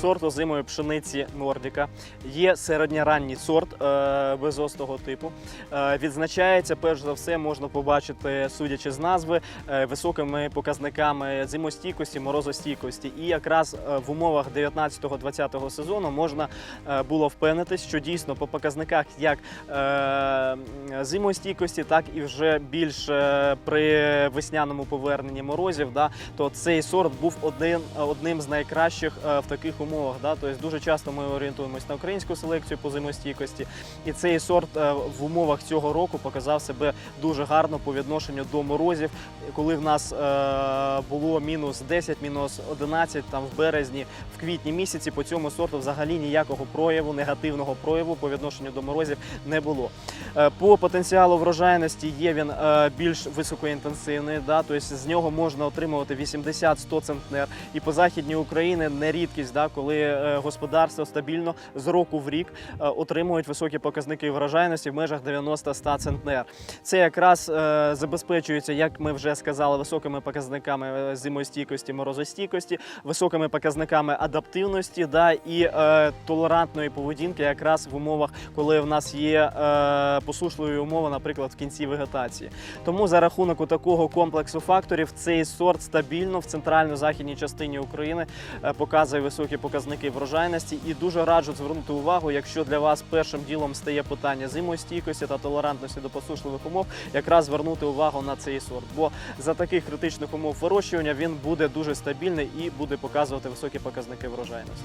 сорт озимої пшениці Нордіка. Є середньоранній сорт е, безостого типу. Е, відзначається, перш за все, можна побачити, судячи з назви, е, високими показниками зимостійкості, морозостійкості. І якраз е, в умовах 19-20 сезону можна е, було впевнитись, що дійсно по показниках як е, зимостійкості, так і вже більш е, при весняному поверненні морозів, да, то цей сорт був один, одним з найкращих в таких умовах. Да. Тобто дуже часто ми орієнтуємось на українську селекцію по зимостійкості, і цей сорт е, в умовах цього року показав себе дуже гарно по відношенню до морозів, коли в нас е, було мінус 10, мінус 11 там в березні, в квітні місяці по цьому сорту взагалі ніякого прояву, негативного прояву по відношенню до морозів не було. Е, По потенціалу врожайності є він більш високоінтенсивний, да, тобто з нього можна отримувати 80-100 центнер. І по західній Україні не рідкість, да, коли е, господарство стабільно з року в рік е, отримують високі показники врожайності в межах 90-100 центнер. Це якраз е, забезпечується, як ми вже сказали, високими показниками зимостійкості, морозостійкості, високими показниками адаптивності да, і толерантної поведінки, якраз в умовах, коли в нас є посушливі умови, наприклад, в кінці вегетації. Тому за рахунок такого комплексу факторів цей сорт стабільно в центрально-західній частині України показує високі показники врожайності. І дуже раджу звернути увагу, якщо для вас першим ділом стає питання зимостійкості та толерантності до посушливих умов, якраз звернути увагу на цей сорт. Бо за таких критичних умов вирощування він буде дуже стабільний і буде показувати високі показники врожайності.